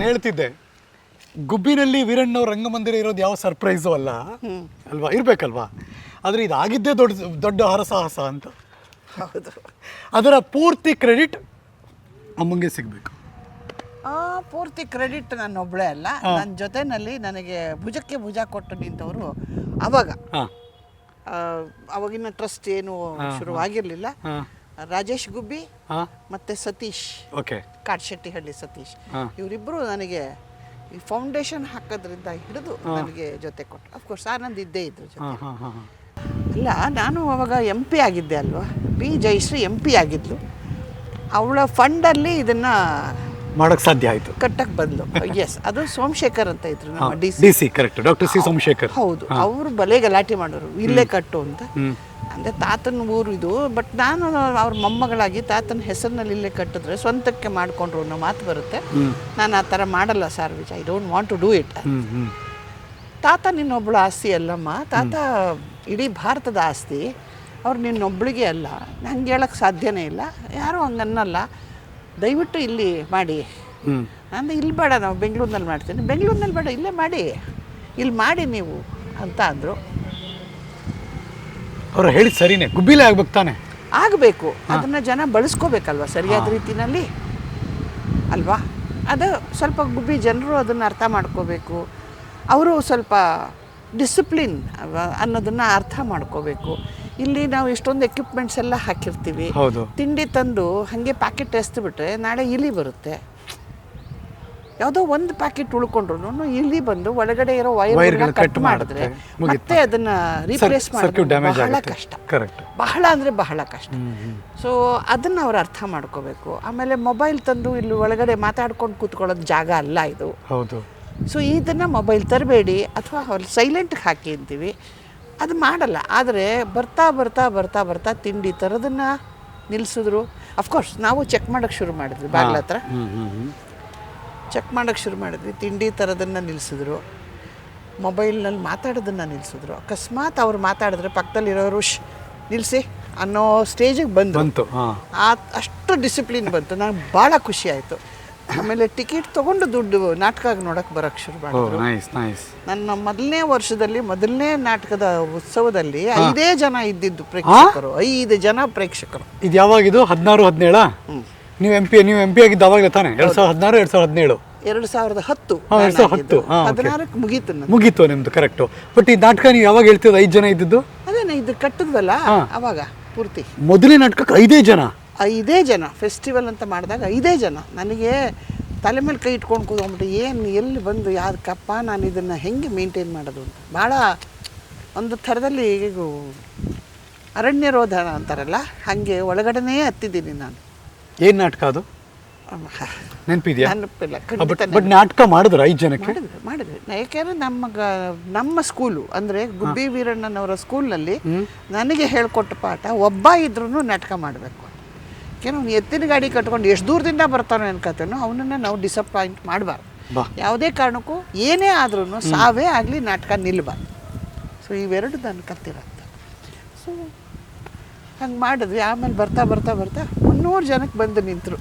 ನಾನು ಹೇಳ್ತಿದ್ದೆ ಗುಬ್ಬಿನಲ್ಲಿ ವೀರಣ್ಣ ರಂಗಮಂದಿರ ಇರೋದು ಯಾವ ಸರ್ಪ್ರೈಸು ಅಲ್ಲ? ಅಲ್ವಾ? ಇರ್ಬೇಕಲ್ವಾ? ಆದರೆ ಇದಾಗಿದ್ದೇ ದೊಡ್ಡ ದೊಡ್ಡ ಹರಸಾಹಸ ಅಂತ. ಹೌದು. ಅದರ ಪೂರ್ತಿ ಕ್ರೆಡಿಟ್ ಅಮ್ಮಂಗೆ ಸಿಗಬೇಕು. ಪೂರ್ತಿ ಕ್ರೆಡಿಟ್ ನಾನು ಒಬ್ಬಳೇ ಅಲ್ಲ. ನನ್ನ ಜೊತೆನಲ್ಲಿ ನನಗೆ ಭುಜಕ್ಕೆ ಭುಜ ಕೊಟ್ಟು ನಿಂತವರು ಅವಾಗ. ಅವಾಗಿನ ಟ್ರಸ್ಟ್ ಏನು ಶುರುವಾಗಿರಲಿಲ್ಲ. ರಾಜೇಶ್ ಗುಬ್ಬಿ ಹಾಂ. ಮತ್ತು ಸತೀಶ್ ಓಕೆ. ಕಾಡ್ಶೆಟ್ಟಿಹಳ್ಳಿ ಸತೀಶ್. ಹಾ. ಇವರಿಬ್ಬರು ನನಗೆ ಈ ಫೌಂಡೇಶನ್ ಹಾಕೋದ್ರಿಂದ ಹಿಡಿದು ನನಗೆ ಜೊತೆ ಕೊಟ್ಟರು ಅಫ್ಕೋರ್ಸ್ ಆನಂದ್ ಇದ್ದೇ ಇದ್ರು ಜೊತೆ. ಹಾಂ ಹಾಂ ಹಾಂ ಇಲ್ಲ ನಾನು ಅವಾಗ ಎಂ ಪಿ ಆಗಿದ್ದೆ ಅಲ್ವಾ? ಬಿ ಜಯಶ್ರೀ ಎಂ ಪಿ ಆಗಿದ್ಲು. ಅವಳ ಫಂಡಲ್ಲಿ ಇದನ್ನು ಮಾಡೋಕ್ಕೆ ಸಾಧ್ಯ ಆಯಿತು. ಕಟ್ಟಕ್ಕೆ ಬಂದ್ಲು. ಎಸ್ ಅದು ಸೋಮಶೇಖರ್ ಅಂತ ಇದ್ರು ನಮ್ಮ D C D C correct doctor C Somashekar. ಹೌದು. ಅವರು ಬಲೆ ಗಲಾಟೆ ಮಾಡೋರು. ಇಲ್ಲೇ ಕಟ್ಟು ಅಂತ. ಹ್ಮ್. ಅಂದರೆ ತಾತನ ಊರು ಇದು. ಬಟ್ ನಾನು ಅವ್ರ ಮೊಮ್ಮಗಳಾಗಿ ತಾತನ ಹೆಸರಿನಲ್ಲಿ ಇಲ್ಲೇ ಕಟ್ಟಿದ್ರೆ ಸ್ವಂತಕ್ಕೆ ಮಾಡಿಕೊಂಡ್ರು ಅನ್ನೋ ಮಾತು ಬರುತ್ತೆ. ನಾನು ಆ ಥರ ಮಾಡಲ್ಲ sir which I don't want to do it ತಾತ ನಿನ್ನೊಬ್ಬಳ ಆಸ್ತಿ ಅಲ್ಲಮ್ಮ. ತಾತ ಇಡೀ ಭಾರತದ ಆಸ್ತಿ. ಅವ್ರು ನಿನ್ನೊಬ್ಳಿಗೆ ಅಲ್ಲ. ಹಂಗೆ ಹೇಳಕ್ಕೆ ಸಾಧ್ಯನೇ ಇಲ್ಲ. ಯಾರೂ ಹಂಗೆ ಅನ್ನಲ್ಲ ದಯವಿಟ್ಟು ಇಲ್ಲಿ ಮಾಡಿ. ಅಂದರೆ ಇಲ್ಲಿ ಬೇಡ ನಾವು ಬೆಂಗಳೂರಿನಲ್ಲಿ ಮಾಡ್ತೀನಿ. ಬೆಂಗಳೂರಿನಲ್ಲಿ ಬೇಡ ಇಲ್ಲೇ ಮಾಡಿ. ಇಲ್ಲಿ ಮಾಡಿ ನೀವು ಅಂತ ಅಂದರು. ಅವ್ರು ಹೇಳಿದ ಸರಿನೇ ಗುಬ್ಬಿಲೇ ಆಗ್ಬೇಕು ತಾನೆ? ಆಗಬೇಕು. ಅದನ್ನ ಜನ ಬಳಸ್ಕೋಬೇಕಲ್ವ ಸರಿಯಾದ ರೀತಿನಲ್ಲಿ? ಅಲ್ವಾ? ಅದು ಸ್ವಲ್ಪ ಗುಬ್ಬಿ ಜನರು ಅದನ್ನು ಅರ್ಥ ಮಾಡ್ಕೋಬೇಕು. ಅವರು ಸ್ವಲ್ಪ ಡಿಸಿಪ್ಲಿನ್ ಅನ್ನೋದನ್ನು ಅರ್ಥ ಮಾಡ್ಕೋಬೇಕು. ಇಲ್ಲಿ ನಾವು ಇಷ್ಟೊಂದು ಎಕ್ವಿಪ್ಮೆಂಟ್ಸ್ ಎಲ್ಲ ಹಾಕಿರ್ತೀವಿ. ತಿಂಡಿ ತಂದು ಹಾಗೆ ಪ್ಯಾಕೆಟ್ ಎಸ್ದುಬಿಟ್ರೆ ನಾಳೆ ಇಲಿ ಬರುತ್ತೆ. ಯಾವುದೋ ಒಂದು ಪ್ಯಾಕೆಟ್ ಉಳ್ಕೊಂಡ್ರು ಇಲ್ಲಿ ಬಂದು ಒಳಗಡೆ ಇರೋ ವೈರ್ ಕಟ್ ಮಾಡಿದ್ರೆ ಮತ್ತೆ ಅದನ್ನ ರೀಪ್ಲೇಸ್ ಮಾಡಿದ್ರೆ ಮಾಡೋದು ಬಹಳ ಕಷ್ಟ. ಬಹಳ ಅಂದ್ರೆ ಬಹಳ ಕಷ್ಟ. ಸೊ ಅದನ್ನ ಅವ್ರು ಅರ್ಥ ಮಾಡ್ಕೋಬೇಕು. ಆಮೇಲೆ ಮೊಬೈಲ್ ತಂದು ಇಲ್ಲಿ ಒಳಗಡೆ ಮಾತಾಡ್ಕೊಂಡು ಕೂತ್ಕೊಳ್ಳೋದು ಜಾಗ ಅಲ್ಲ ಇದು. ಹೌದು. ಸೊ ಇದನ್ನ ಮೊಬೈಲ್ ತರಬೇಡಿ ಅಥವಾ ಅವ್ರು ಸೈಲೆಂಟ್ಗೆ ಹಾಕಿ ಅಂತೀವಿ. ಅದು ಮಾಡಲ್ಲ. ಆದರೆ ಬರ್ತಾ ಬರ್ತಾ ಬರ್ತಾ ಬರ್ತಾ ತಿಂಡಿ ತರೋದನ್ನು ನಿಲ್ಲಿಸಿದ್ರು ಅಫ್ಕೋರ್ಸ್ ನಾವು ಚೆಕ್ ಮಾಡೋಕ್ಕೆ ಶುರು ಮಾಡಿದ್ವಿ ಬಾಗ್ಲ ಹತ್ರ ಚೆಕ್ ಮಾಡೋಕ್ಕೆ ಶುರು ಮಾಡಿದ್ವಿ. ತಿಂಡಿ ಥರದನ್ನು ನಿಲ್ಲಿಸಿದ್ರು ಮೊಬೈಲ್ನಲ್ಲಿ ಮಾತಾಡೋದನ್ನು ನಿಲ್ಲಿಸಿದ್ರು ಅಕಸ್ಮಾತ್ ಅವ್ರು ಮಾತಾಡಿದ್ರೆ ಪಕ್ಕದಲ್ಲಿರೋರು ಶ್ ನಿಲ್ಲಿಸಿ ಅನ್ನೋ ಸ್ಟೇಜಿಗೆ ಬಂದು ಬಂತು ಆ ಅಷ್ಟು ಡಿಸಿಪ್ಲಿನ್ ಬಂತು. ನಂಗೆ ಭಾಳ ಖುಷಿ ಆಯಿತು. ಆಮೇಲೆ ಟಿಕೆಟ್ ತೊಗೊಂಡು ದುಡ್ಡು ನಾಟಕ ನೋಡೋಕೆ ಬರೋಕ್ಕೆ ಶುರು ಮಾಡಿದ್ರು. ನನ್ನ ಮೊದಲನೇ ವರ್ಷದಲ್ಲಿ ಮೊದಲನೇ ನಾಟಕದ ಉತ್ಸವದಲ್ಲಿ ಐದೇ ಜನ ಇದ್ದಿದ್ದು ಪ್ರೇಕ್ಷಕರು. ಐದು ಜನ ಪ್ರೇಕ್ಷಕರು. ಇದು ಯಾವಾಗಿದು ಹದಿನಾರು ಹದಿನೇಳ? ನೀವು ಎಂ ಪಿ ನೀವು ಎಂ ಪಿ ಆಗಿದ್ದು ಅವಾಗಲೇ ತಾನೆ? ಎರಡು ಸಾವಿರದ ಹದಿನಾರು ಎರಡು ಸಾವಿರದ ಹದಿನೇಳು? ಎರಡು ಸಾವಿರದ ಹತ್ತು ಎರಡು ಸಾವಿರದ ಹತ್ತು. ಹದಿನಾರಕ್ಕೆ ಮುಗೀತು ಮುಗೀತು ನಿಮ್ದು ಕರೆಕ್ಟ್ ಬಟ್ ಈ ನಾಟಕ ನೀವು ಯಾವಾಗ ಹೇಳ್ತಿದ್ದು ಐದು ಜನ ಇದ್ದಿದ್ದು? ಅದೇನ ಇದು ಕಟ್ಟಿದ್ವಲ್ಲ? ಅವಾಗ ಪೂರ್ತಿ. ಮೊದಲೇ ನಾಟಕಕ್ಕೆ ಐದೇ ಜನ? ಐದೇ ಜನ ಫೆಸ್ಟಿವಲ್ ಅಂತ ಮಾಡಿದಾಗ ಐದೇ ಜನ. ನನಗೆ ತಲೆ ಮೇಲೆ ಕೈ ಇಟ್ಕೊಂಡು ಕೂತ್ಕೊಂಡ್ಬಿಟ್ಟು ಏನು ಎಲ್ಲಿ ಬಂದು ಯಾವ್ದಕ್ಕಪ್ಪ ನಾನು ಇದನ್ನು ಹೆಂಗೆ ಮೇಂಟೈನ್ ಮಾಡೋದು ಅಂತ. ಭಾಳ ಒಂದು ಥರದಲ್ಲಿ ಈಗ ಅರಣ್ಯರೋಧನ ಅಂತಾರಲ್ಲ ಹಾಗೆ ಒಳಗಡೆನೇ ಹತ್ತಿದ್ದೀನಿ ನಾನು. ಏನು ನಾಟಕ ಅದು? ನೆನಪಿದ್ಯಾ? ನೆನಪಿಲ್ಲ ಬಟ್ ಖಂಡಿತ ಬಟ್ ನಾಟಕ ಮಾಡಿದ್ರು ಐದು ಜನಕ್ಕೆ? ಮಾಡಿದ್ರು ಮಾಡಿದ್ರು ನಾ- ಯಾಕೆಂದ್ರೆ ನಮ್ಮ ಗ- ನಮ್ಮ ಸ್ಕೂಲು ಅಂದ್ರೆ ಗುಬ್ಬಿ ವೀರಣ್ಣನವರ ಸ್ಕೂಲ್ನಲ್ಲಿ ನನಗೆ ಹೇಳ್ಕೊಟ್ಟ ಪಾಠ ಒಬ್ಬ ಇದ್ರೂ ನಾಟಕ ಮಾಡಬೇಕು ಯಾಕೆಂದ್ರೆ ಅವ್ನು ಎತ್ತಿನ ಗಾಡಿ ಕಟ್ಕೊಂಡು ಎಷ್ಟು ದೂರದಿಂದ ಬರ್ತಾನೆ ಅನ್ಕೋತೇನೋ ಅವನನ್ನು ನಾವು ಡಿಸಪಾಯಿಂಟ್ ಮಾಡಬಾರ್ದು. ಬಾ. ಯಾವುದೇ ಕಾರಣಕ್ಕೂ ಏನೇ ಆದ್ರೂ ಸಾವೇ ಆಗಲಿ ನಾಟಕ ನಿಲ್ಲಬಾರ್ದು ಸೊ ಇವೆರಡು ನನ್ನ ಕತ್ತಿರತ್ತೆ ಸೊ ಹಂಗೆ ಮಾಡಿದ್ವಿ ಆಮೇಲೆ ಬರ್ತಾ ಬರ್ತಾ ಬರ್ತಾ ಮುನ್ನೂರು ಜನಕ್ಕೆ ಬಂದು ನಿಂತರು.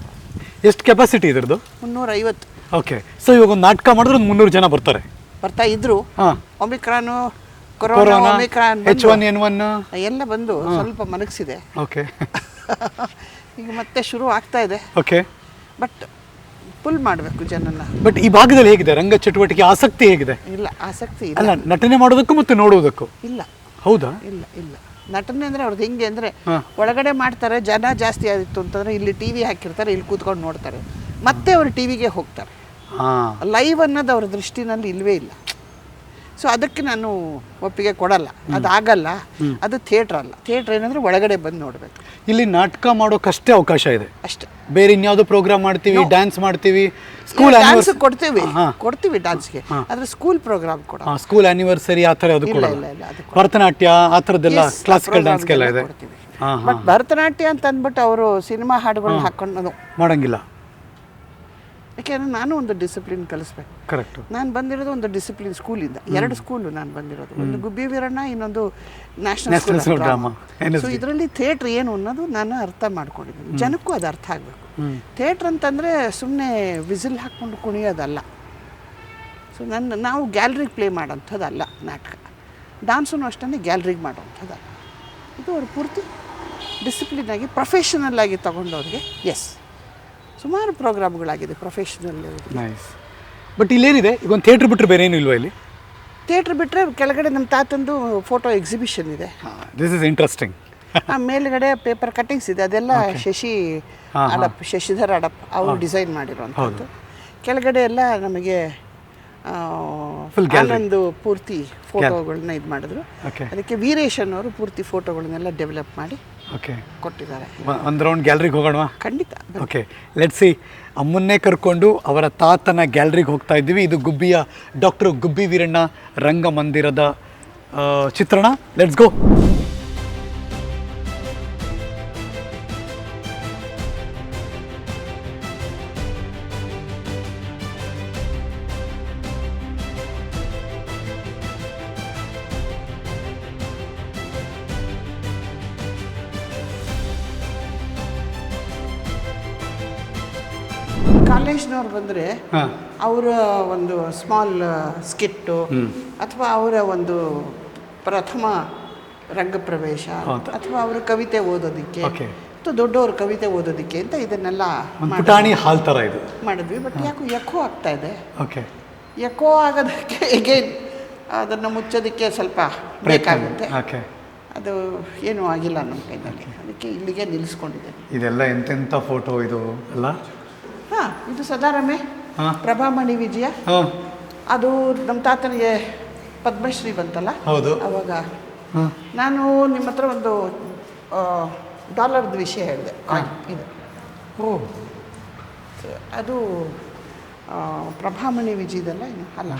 ಎಷ್ಟು ಕೆಪಾಸಿಟಿ ಇದ್ರದ್ದು? ಮುನ್ನೂರೈವತ್ತು. ಓಕೆ ಸೊ ಇವಾಗ ಒಂದು ನಾಟಕ ಮಾಡಿದ್ರೆ ಒಂದು ಮುನ್ನೂರು ಜನ ಬರ್ತಾರೆ. ಬರ್ತಾ ಇದ್ರು. ಹಾಂ. Omicron corona corona omicron H one N one ಎಲ್ಲ ಬಂದು ಸ್ವಲ್ಪ ಮನಗಿಸಿದೆ ಓಕೆ ಈಗ ಮತ್ತೆ ಶುರು ಆಗ್ತಾ ಇದೆ. ಓಕೆ ಬಟ್ ಫುಲ್ ಮಾಡಬೇಕು ಜನನ ಬಟ್ ಈ ಭಾಗದಲ್ಲಿ ಹೇಗಿದೆ? ರಂಗ ಚಟುವಟಿಕೆ ಆಸಕ್ತಿ ಹೇಗಿದೆ? ಇಲ್ಲ ಆಸಕ್ತಿ ಇಲ್ಲ. ಅಲ್ಲ ನಟನೆ ಮಾಡೋದಕ್ಕೂ ಮತ್ತು ನೋಡುವುದಕ್ಕೂ? ಇಲ್ಲ. ಹೌದಾ? ಇಲ್ಲ ಇಲ್ಲ. ನಟನೆ ಅಂದರೆ ಅವ್ರದ್ದು ಹೆಂಗೆ ಅಂದರೆ ಒಳಗಡೆ ಮಾಡ್ತಾರೆ ಜನ ಜಾಸ್ತಿ ಆಗಿತ್ತು ಅಂತಂದರೆ ಇಲ್ಲಿ ಟಿ ವಿ ಹಾಕಿರ್ತಾರೆ ಇಲ್ಲಿ ಕೂತ್ಕೊಂಡು ನೋಡ್ತಾರೆ. ಮತ್ತೆ ಅವರು ಟಿ ವಿಗೆ ಹೋಗ್ತಾರೆ. ಲೈವ್ ಅನ್ನೋದು ಅವ್ರ ದೃಷ್ಟಿನಲ್ಲಿ ಇಲ್ವೇ ಇಲ್ಲ. ಸೊ ಅದಕ್ಕೆ ನಾನು ಒಪ್ಪಿಗೆ ಕೊಡಲ್ಲ. ಅದಾಗಲ್ಲ ಅದು ಥಿಯೇಟರ್ ಅಲ್ಲ. ಥಿಯೇಟರ್ ಏನಂದ್ರೆ ಒಳಗಡೆ ಬಂದು ನೋಡಬೇಕು. ಇಲ್ಲಿ ನಾಟಕ ಮಾಡೋಕ್ಕಷ್ಟೇ ಅವಕಾಶ ಇದೆ. ಅಷ್ಟೇ. ಬೇರೆ ಇನ್ಯಾವುದೋ ಪ್ರೋಗ್ರಾಮ್ ಮಾಡ್ತೀವಿ ಡ್ಯಾನ್ಸ್ ಮಾಡ್ತೀವಿ ಸ್ಕೂಲ್ ಡ್ಯಾನ್ಸ್ ಕೊಡ್ತೀವಿ. ಕೊಡ್ತೀವಿ ಡ್ಯಾನ್ಸ್ಗೆ ಆದ್ರೆ ಸ್ಕೂಲ್ ಪ್ರೋಗ್ರಾಮ್ ಕೂಡ ಸ್ಕೂಲ್ ಆನಿವರ್ಸರಿ ಆ ಥರ ಅದು ಕೂಡ ಭರತನಾಟ್ಯ ಆ ಥರದ್ದೆಲ್ಲ ಕ್ಲಾಸಿಕಲ್ ಡ್ಯಾನ್ಸ್ಗೆಲ್ಲ ಇದೆ. ಬಟ್ ಭರತನಾಟ್ಯ ಅಂತ ಅಂದ್ಬಿಟ್ಟು ಅವರು ಸಿನಿಮಾ ಹಾಡುಗಳನ್ನ ಹಾಕೊಂಡು ಮಾಡಂಗಿಲ್ಲ. ಯಾಕೆಂದರೆ ನಾನು ಒಂದು ಡಿಸಿಪ್ಲಿನ್ ಕಲಿಸ್ಬೇಕು. ಕರೆಕ್ಟ್ ನಾನು ಬಂದಿರೋದು ಒಂದು ಡಿಸಿಪ್ಲಿನ್ ಸ್ಕೂಲಿಂದ ಎರಡು ಸ್ಕೂಲು ನಾನು ಬಂದಿರೋದು. ಒಂದು ಗುಬ್ಬಿ ವೀರಣ್ಣ ಇನ್ನೊಂದು ನ್ಯಾಷನಲ್ ಸ್ಕೂಲ್ ಡ್ರಾಮಾ ಸೊ ಇದರಲ್ಲಿ ಥಿಯೇಟ್ರ್ ಏನು ಅನ್ನೋದು ನಾನು ಅರ್ಥ ಮಾಡ್ಕೊಂಡಿದ್ದೀನಿ. ಜನಕ್ಕೂ ಅದು ಅರ್ಥ ಆಗಬೇಕು. ಥಿಯೇಟ್ರ್ ಅಂತಂದರೆ ಸುಮ್ಮನೆ ವಿಸಿಲ್ ಹಾಕ್ಕೊಂಡು ಕುಣಿಯೋದಲ್ಲ. ಸೊ ನನ್ನ ನಾವು ಗ್ಯಾಲ್ರಿಗೆ ಪ್ಲೇ ಮಾಡೋಂಥದ್ದಲ್ಲ ನಾಟಕ. ಡಾನ್ಸೂ ಅಷ್ಟೇ ಗ್ಯಾಲ್ರಿಗೆ ಮಾಡೋವಂಥದ್ದಲ್ಲ ಇದು ಅವ್ರ ಪೂರ್ತಿ ಡಿಸಿಪ್ಲಿನ್ ಆಗಿ ಪ್ರೊಫೆಷನಲ್ ಆಗಿ ತಗೊಂಡವ್ರಿಗೆ ಎಸ್ ಸುಮಾರು ಪ್ರೋಗ್ರಾಮ್ಗಳಾಗಿದೆ ಪ್ರೊಫೆಷನಲ್ ನೈಸ್ ಬಟ್ ಇಲ್ಲೇನಿದೆ? ಈಗ ಒಂದು ಥಿಯೇಟ್ರ್ ಬಿಟ್ಟರೆ ಬೇರೆ ಏನು ಇಲ್ವಾ ಇಲ್ಲಿ? ಥಿಯೇಟ್ರ್ ಬಿಟ್ಟರೆ ಕೆಳಗಡೆ ನಮ್ಮ ತಾತಂದು ಫೋಟೋ ಎಕ್ಸಿಬಿಷನ್ ಇದೆ. ದಿಸ್ ಇಸ್ ಇಂಟ್ರೆಸ್ಟಿಂಗ್ ಮೇಲ್ಗಡೆ ಪೇಪರ್ ಕಟ್ಟಿಂಗ್ಸ್ ಇದೆ. ಅದೆಲ್ಲ ಶಶಿ. ಅಡಪ್ ಶಶಿಧರ್ ಅಡಪ್ ಅವರು ಡಿಸೈನ್ ಮಾಡಿರುವಂಥದ್ದು. ಕೆಳಗಡೆ ಎಲ್ಲ ನಮಗೆ ಒಂದು ಪೂರ್ತಿ ಫೋಟೋಗಳನ್ನ ಇದು ಮಾಡಿದ್ರು. ಅದಕ್ಕೆ ವೀರೇಶನ್ ಅವರು ಪೂರ್ತಿ ಫೋಟೋಗಳನ್ನೆಲ್ಲ ಡೆವಲಪ್ ಮಾಡಿ ಓಕೆ ಕೊಟ್ಟಿದ್ದಾರೆ. ಒಂದು ರೌಂಡ್ ಗ್ಯಾಲ್ರಿಗೆ ಹೋಗೋಣವಾ? ಖಂಡಿತ. ಓಕೆ ಲೆಟ್ ಸಿ ಅಮ್ಮನ್ನೇ ಕರ್ಕೊಂಡು ಅವರ ತಾತನ ಗ್ಯಾಲರಿಗೆ ಹೋಗ್ತಾ ಇದ್ದೀವಿ. ಇದು ಗುಬ್ಬಿಯ ಡಾಕ್ಟರ್ ಗುಬ್ಬಿ ವೀರಣ್ಣ ರಂಗಮಂದಿರದ ಚಿತ್ರಣ. ಲೆಟ್ಸ್ ಗೋ ಕಾಲೇಜ್ನವ್ರು ಬಂದರೆ ಅವರ ಒಂದು ಸ್ಮಾಲ್ ಸ್ಕಿಟ್ಟು ಅಥವಾ ಅವರ ಒಂದು ಪ್ರಥಮ ರಂಗಪ್ರವೇಶ ಪ್ರವೇಶ ಅಥವಾ ಅವರ ಕವಿತೆ ಓದೋದಕ್ಕೆ. ಅಥವಾ ದೊಡ್ಡವ್ರ ಕವಿತೆ ಓದೋದಕ್ಕೆ ಅಂತ ಇದನ್ನೆಲ್ಲ ಪುಟಾಣಿ ಹಾಲ್ ಥರ ಇದು. ಮಾಡಿದ್ವಿ. ಬಟ್ ಯಾಕೋ ಎಕೋ ಆಗ್ತಾ ಇದೆ. ಓಕೆ. ಎಕೋ ಆಗೋದಕ್ಕೆ ಎಗೇನ್ ಅದನ್ನು ಮುಚ್ಚೋದಕ್ಕೆ ಸ್ವಲ್ಪ ಬೇಕಾಗುತ್ತೆ ಓಕೆ. ಅದು ಏನೂ ಆಗಿಲ್ಲ ನಮ್ಮ ಕೈನಲ್ಲಿ ಅದಕ್ಕೆ ಇಲ್ಲಿಗೆ ನಿಲ್ಲಿಸ್ಕೊಂಡಿದ್ದೇನೆ. ಇದೆಲ್ಲ ಎಂತೆಂಥ ಫೋಟೋ ಇದು ಅಲ್ಲ? ಹಾಂ ಇದು ಸದಾರಾಮೆ. ಹಾಂ. ಪ್ರಭಾಮಣಿ ವಿಜಯ. ಹಾಂ. ಅದು ನಮ್ಮ ತಾತನಿಗೆ ಪದ್ಮಶ್ರೀ ಬಂತಲ್ಲ? ಹೌದು. ಅವಾಗ. ಹಾಂ. ನಾನು ನಿಮ್ಮ ಹತ್ರ ಒಂದು ಡಾಲರ್ದು ವಿಷಯ ಹೇಳಿದೆ. ಇದು. ಓ. ಅದು ಪ್ರಭಾಮಣಿ ವಿಜಯದಲ್ಲ ಏನು? ಅಲ್ಲ.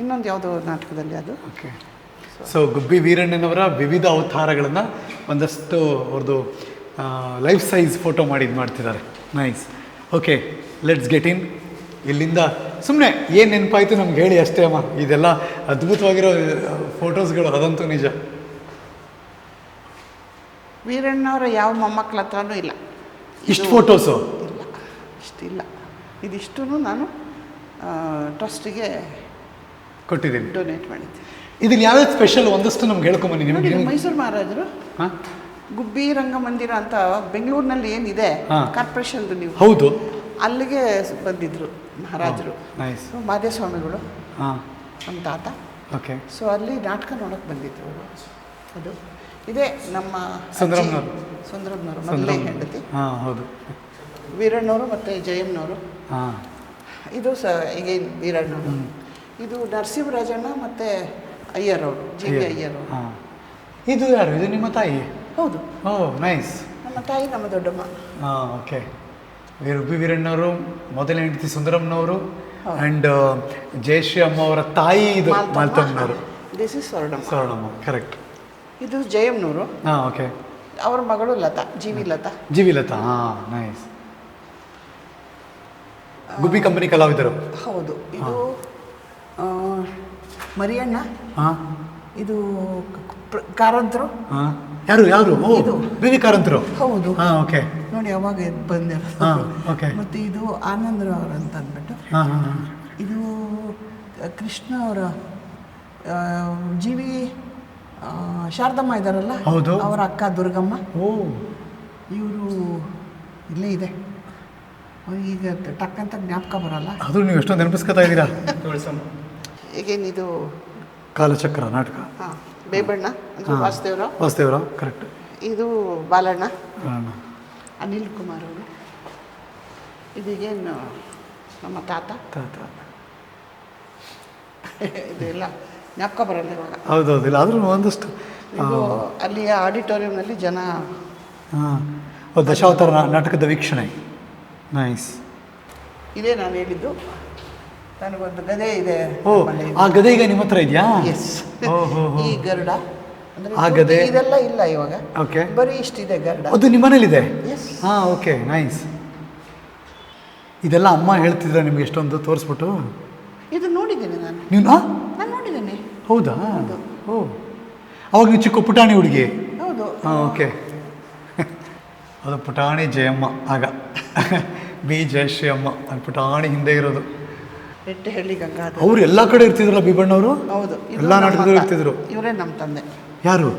ಇನ್ನೊಂದು ಯಾವುದೋ ನಾಟಕದಲ್ಲಿ ಅದು. ಓಕೆ. ಸೊ ಗುಬ್ಬಿ ವೀರಣ್ಣನವರ ವಿವಿಧ ಅವತಾರಗಳನ್ನು ಒಂದಷ್ಟು ಅವ್ರದ್ದು ಲೈಫ್ ಸೈಜ್ ಫೋಟೋ ಮಾಡಿ ಇದು ಮಾಡ್ತಿದ್ದಾರೆ. Nice okay let's get in ಇಲ್ಲಿಂದ ಸುಮ್ಮನೆ ಏನು ನೆನಪಾಯಿತು ನಮ್ಗೆ ಹೇಳಿ ಅಷ್ಟೇ ಅಮ್ಮ. ಇದೆಲ್ಲ ಅದ್ಭುತವಾಗಿರೋ ಫೋಟೋಸ್ಗಳು ಅದಂತೂ ನಿಜ. ವೀರಣ್ಣವರ ಯಾವ ಮೊಮ್ಮಕ್ಕಳ ಹತ್ರನೂ ಇಲ್ಲ. ಇಷ್ಟು ಫೋಟೋಸು ಇಲ್ಲ ಇಷ್ಟಿಲ್ಲ. ಇದಿಷ್ಟು ನಾನು ಟ್ರಸ್ಟಿಗೆ ಕೊಟ್ಟಿದ್ದೀನಿ. ಡೊನೇಟ್ ಮಾಡಿದ್ದೀನಿ. ಇದನ್ನ ಯಾವ್ಯಾವ ಸ್ಪೆಷಲ್ ಒಂದಷ್ಟು ನಮ್ಗೆ ಹೇಳ್ಕೊಂಬನ್ನಿ ನಿಮಗೆ ಮೈಸೂರು ಮಹಾರಾಜರು? ಹಾಂ? ಗುಬ್ಬಿ ರಂಗಮಂದಿರ ಅಂತ ಬೆಂಗಳೂರಿನಲ್ಲಿ ಏನಿದೆ. ಕಾರ್ಪೊರೇಷನ್ದು ನೀವು. ಹೌದು. ಅಲ್ಲಿಗೆ ಬಂದಿದ್ರು ಮಹಾರಾಜರು. ಮಾದೇಸ್ವಾಮಿಗಳು ಹಾಂ. ನಮ್ಮ ತಾತ. ಓಕೆ ಸೊ ಅಲ್ಲಿ ನಾಟಕ ನೋಡೋಕೆ ಬಂದಿದ್ರು ಅವರು. ಅದು ಇದೇ ನಮ್ಮ ಸುಂದರಮ್ನವರು ಸುಂದರಮ್ನವರು ಹೆಂಡತಿ. ಹೌದು. ವೀರಣ್ಣವರು ಮತ್ತು ಜಯಮ್ಮನವರು ಹಾಂ. ಇದು ಸ ಈಗೇನು ವೀರಣ್ಣವರು. ಇದು ನರಸಿಂಹರಾಜಣ್ಣ ಮತ್ತು ಅಯ್ಯರವರು ಜಿ ಕೆ ಅಯ್ಯರವರು. ಹಾಂ. ಇದು ಯಾರು? ಇದು ನಿಮ್ಮ ತಾಯಿ? ಹೌದು. ಓ ನೈಸ್ ನಮ್ಮ ತಾಯಿ ನಮ್ಮ ದೊಡ್ಡಮ್ಮ. ಹಾಂ ಓಕೆ ರುಬ್ಬಿ ವೀರಣ್ಣವರು ಮೊದಲನೇ ಹೆಂಡತಿ ಸುಂದರಮ್ಮನವರು ಆ್ಯಂಡ್ ಜಯಶ್ರೀ ಅಮ್ಮ ಅವರ ತಾಯಿ ಇದು ಮಾಲ್ತಮ್ಮನವರು. This is Swarnamma. Swarnamma correct ಇದು ಜಯಮ್ಮನವರು. ಹಾಂ ಓಕೆ ಅವ್ರ ಮಗಳು ಲತಾ ಜಿ ವಿ ಲತಾ ಜಿವಿಲತಾ ಹಾಂ ನೈಸ್ ಗುಬ್ಬಿ ಕಂಪನಿ ಕಲಾವಿದರು. ಹೌದು. ಇದು ಮರಿಯಣ್ಣ. ಹಾಂ. ಇದು ಕಾರಂತರು. ಹಾಂ. ಯಾರು ಯಾರು? ಓ ಇದು. ವಿವೇಕಾನಂತರು ಹೌದು. ಹಾಂ ಓಕೆ. ನೋಡಿ ಅವಾಗ ಎದ್ದು ಓಕೆ ಹಾ, okay. ಮತ್ತು ಇದು ಆನಂದ್ರವ್ರು ಅಂತ ಅಂದ್ಬಿಟ್ಟು. ಹಾಂ ಹಾಂ ಹಾಂ. ಇದು ಕೃಷ್ಣ ಅವರ ಜಿ ವಿ ಶಾರದಮ್ಮ ಇದ್ದಾರಲ್ಲ? ಹೌದು. ಅವರ ಅಕ್ಕ ದುರ್ಗಮ್ಮ. ಓ. ಇವರು ಇಲ್ಲೇ ಇದೆ. ಈಗ ಟಕ್ ಅಂತ ಜ್ಞಾಪಕ ಬರಲ್ಲ. ಅದು ನೀವು ಎಷ್ಟೊಂದು ನೆನಪಿಸ್ಕೊತಾ ಇದ್ದೀರಾ? ಈಗೇನಿದು? ಕಾಲಚಕ್ರ ನಾಟಕ. ಹಾಂ. ಬೇಬಣ್ಣ ವಾಸುದೇವರಾವ್. ವಾಸುದೇವರ ಕರೆಕ್ಟ್ ಇದು ಬಾಲಣ್ಣ. ಅನಿಲ್ ಕುಮಾರ್ ಅವರು. ಇದೀಗೇನು ನಮ್ಮ ತಾತ? ತಾತ. ಇದೆಲ್ಲ ಜ್ಞಾಪಕ ಬರಲ್ಲ ಇವಾಗ. ಹೌದೌದು ಇಲ್ಲ ಆದ್ರೂ ಒಂದಷ್ಟು ಅಲ್ಲಿಯ ಆಡಿಟೋರಿಯಂನಲ್ಲಿ ಜನ ಹಾಂ. ದಶಾವತಾರ ನಾಟಕದ ವೀಕ್ಷಣೆ. ನೈಸ್. ಇದೇ ನಾನು ಹೇಳಿದ್ದು. ನನಗೊಂದು ಗದೆ ಇದೆ ಓ ಆ ಗದೆ ಈಗ ನಿಮ್ಮ ಹತ್ರ ಇದೆಯಾ? ಎಸ್ ಈ ಗರುಡ. ಅಂದ್ರೆ ಆ ಗದೆ? ಇದೆಲ್ಲ ಇಲ್ಲ ಇವಾಗ. ಓಕೆ. ಬರೀ ಇಷ್ಟಿದೆ ಗರುಡ. ಅದು ನಿಮ್ಮನೇಲಿದೆ ಎಸ್ ಹಾಂ ಓಕೆ ನೈಸ್ ಇದೆಲ್ಲ ಅಮ್ಮ ಹೇಳ್ತಿದ್ರ ನಿಮ್ಗೆ ಎಷ್ಟೊಂದು ತೋರಿಸ್ಬಿಟ್ಟು? ಇದು ನೋಡಿದ್ದೀನಿ ನಾನು. ನೀವು? ನಾನು ನೋಡಿದ್ದೀನಿ. ಹೌದಾ. ಓ. ಅವಾಗ ನೀವು ಚಿಕ್ಕ ಪುಟಾಣಿ ಹುಡುಗಿ? ಹೌದು. ಹಾಂ ಓಕೆ. ಅದು ಪುಟಾಣಿ ಜಯಮ್ಮ ಆಗ. ಬಿ ಜಯಶ್ರೀ ಅಮ್ಮ ಅದು ಪುಟಾಣಿ ಹಿಂದೆ ಇರೋದು. ಹೆಳ್ಳಿ ಗಂಗಾಧರ್ ಅವ್ರು ಎಲ್ಲ ಕಡೆ ಇರ್ತಿದ್ರಲ್ಲ ಬಿಬಣ್ಣವರು ಹೌದು. ಎಲ್ಲ ನಾಟಕದಲ್ಲೂ ಇರ್ತಿದ್ರು? ಇವರೇ ನಮ್ಮ ತಂದೆ. ಯಾರು?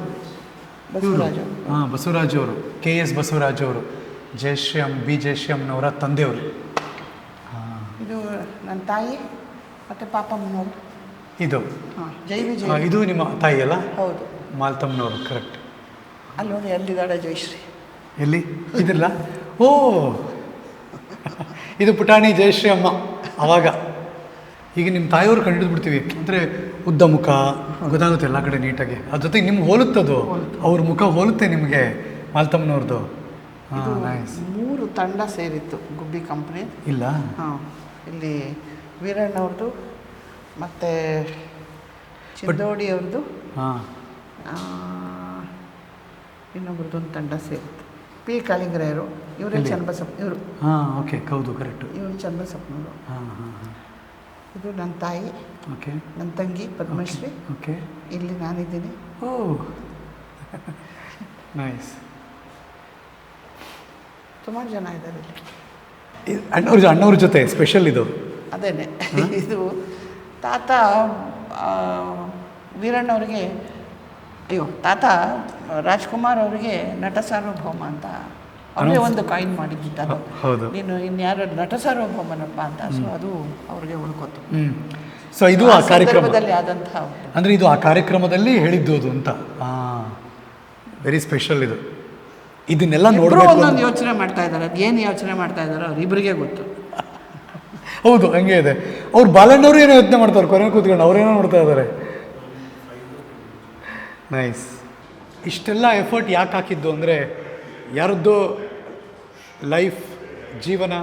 ಬಸವರಾಜ ಹಾಂ ಬಸವರಾಜ್ ಅವರು. ಕೆ ಎಸ್ ಬಸವರಾಜ್ ಅವರು. ಜಯಶ್ರೀ ಅಮ್ ಬಿ ಜಯಶ್ರೀ ಅಮ್ಮನವರ ತಂದೆಯವರು ಇದು ನನ್ನ ತಾಯಿ ಮತ್ತು ಪಾಪಮ್ಮನವರು. ಇದು? ಜೈ ವಿಜಯ. ಇದು ನಿಮ್ಮ ತಾಯಿ ಅಲ್ಲ? ಹೌದು. ಮಾಲ್ತಮ್ಮನವರು ಕರೆಕ್ಟ್ ಅಲ್ಲಿ ನೋಡಿ ಅಲ್ಲಿದ್ದಾಳೆ ಜಯಶ್ರೀ? ಎಲ್ಲಿ? ಇದಿಲ್ಲ ಓ! ಇದು ಪುಟಾಣಿ ಜಯಶ್ರೀ ಅಮ್ಮ ಅವಾಗ. ಈಗ ನಿಮ್ಮ ತಾಯಿಯವರು ಕಂಡು ಬಿಡ್ತೀವಿ. ಅಂದರೆ ಉದ್ದ ಮುಖ ಗೊತ್ತಾಗುತ್ತೆ ಎಲ್ಲ ಕಡೆ ನೀಟಾಗಿ. ಅದ್ರ ಜೊತೆಗೆ ನಿಮ್ಗೆ ಹೋಲುತ್ತದು ಅವ್ರ ಮುಖ ಹೋಲುತ್ತೆ ನಿಮಗೆ ಮಾಲ್ತಮ್ಮನವ್ರದ್ದು. ಹಾಂ ನೈಸ್ ಮೂರು ತಂಡ ಸೇರಿತ್ತು ಗುಬ್ಬಿ ಕಂಪ್ನಿ ಇಲ್ಲ? ಹಾಂ ಇಲ್ಲಿ ವೀರಣ್ಣವ್ರದ್ದು ಮತ್ತು ಚಿಡ್ಡೋಡಿಯವ್ರದ್ದು ಹಾಂ. ಆ, ಇನ್ನೊಬ್ರದ್ದು ಒಂದು ತಂಡ ಸೇರಿತ್ತು. ಪಿ ಕಾಳಿಂಗರಾಯರು ಇವರೇ? ಚನ್ನಬಸಪ್ಪ ಇವರು. ಹಾಂ ಓಕೆ ಹೌದು ಕರೆಕ್ಟು ಇವರು ಚನ್ನಬಸಪ್ಪನವರು. ಹಾಂ ಹಾಂ ಹಾಂ. ಇದು ನನ್ನ ತಾಯಿ ಓಕೆ. ನನ್ನ ತಂಗಿ ಪದ್ಮಶ್ರೀ. ಓಕೆ ಇಲ್ಲಿ ನಾನಿದ್ದೀನಿ. ಓ. ನೈಸ್ ಸುಮಾರು ಜನ ಇದ್ದಾರೆ ಇಲ್ಲಿ. ಅಣ್ಣವ್ರ ಅಣ್ಣವ್ರ ಜೊತೆ ಸ್ಪೆಷಲ್ ಇದು. ಅದೇನೆ. ಇದು ತಾತ ವೀರಣ್ಣ ವೀರಣ್ಣವ್ರಿಗೆ ಅಯ್ಯೋ ತಾತ ರಾಜ್ಕುಮಾರ್ ಅವರಿಗೆ ನಟ ಸಾರ್ವಭೌಮ ಅಂತ ಅವರೇ ಒಂದು ಕಾಯಿನ್ ಮಾಡಿದ್ದಿದ್ದು ಹೌದು. ನೀನು ಇನ್ಯಾರು ನಟ ಸಾರ್ವಭೌಮನಪ್ಪ ಅಂತ ಸೊ ಅದು ಅವ್ರಿಗೆ ಉಳ್ಕೋತು. ಸೊ ಇದು ಆ ಕಾರ್ಯಕ್ರಮದಲ್ಲಿ ಆದಂತಹ ಅಂದರೆ ಇದು ಆ ಕಾರ್ಯಕ್ರಮದಲ್ಲಿ ಹೇಳಿದ್ದು ಅದು ಅಂತ ವೆರಿ ಸ್ಪೆಷಲ್ ಇದು. ಇದನ್ನೆಲ್ಲ ನೋಡಬೇಕು ಒಂದೊಂದು ಯೋಚನೆ ಮಾಡ್ತಾ ಇದ್ದಾರೆ. ಏನು ಯೋಚನೆ ಮಾಡ್ತಾ ಇದ್ದಾರೋ ಅವ್ರಿಬ್ರಿಗೆ ಗೊತ್ತು. ಹೌದು ಹಂಗೆ ಇದೆ. ಅವ್ರು ಬಾಲಣ್ಣವ್ರು ಏನೋ ಯೋಚನೆ ಮಾಡ್ತಾರೆ ಕೊನೆ ಕೂತ್ಕೊಂಡು ಅವ್ರೇನೋ ನೋಡ್ತಾ ಇದ್ದಾರೆ. ನೈಸ್ ಇಷ್ಟೆಲ್ಲ ಎಫರ್ಟ್ ಯಾಕೆ ಹಾಕಿದ್ದು ಅಂದರೆ ಯಾರದ್ದೋ ಲೈಫ್ ಜೀವನ?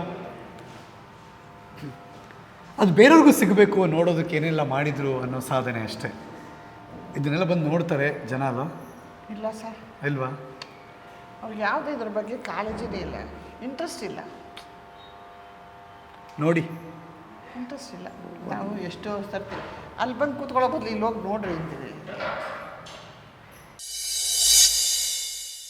ಅದು ಬೇರೆಯವ್ರಿಗೂ ಸಿಗಬೇಕು ನೋಡೋದಕ್ಕೆ ಏನೆಲ್ಲ ಮಾಡಿದರು ಅನ್ನೋ ಸಾಧನೆ ಅಷ್ಟೇ. ಇದನ್ನೆಲ್ಲ ಬಂದು ನೋಡ್ತಾರೆ ಜನ ಅದು ಇಲ್ಲ ಸರ್. ಇಲ್ವಾ? ಅವ್ರಿಗೆ ಯಾವುದೇ ಇದ್ರ ಬಗ್ಗೆ ಕಾಳಜಿನೇ ಇಲ್ಲ. ಇಂಟ್ರೆಸ್ಟ್ ಇಲ್ಲ. ನೋಡಿ. ಇಂಟ್ರೆಸ್ಟ್ ಇಲ್ಲ. ನಾವು ಎಷ್ಟೋ ಸರ್ತಿ ಅಲ್ಲಿ ಬಂದು ಕೂತ್ಕೊಳ್ಳೋ ಬದಲು ಇಲ್ಲಿ ಹೋಗಿ ನೋಡ್ರಿ ಅಂತೀವಿ.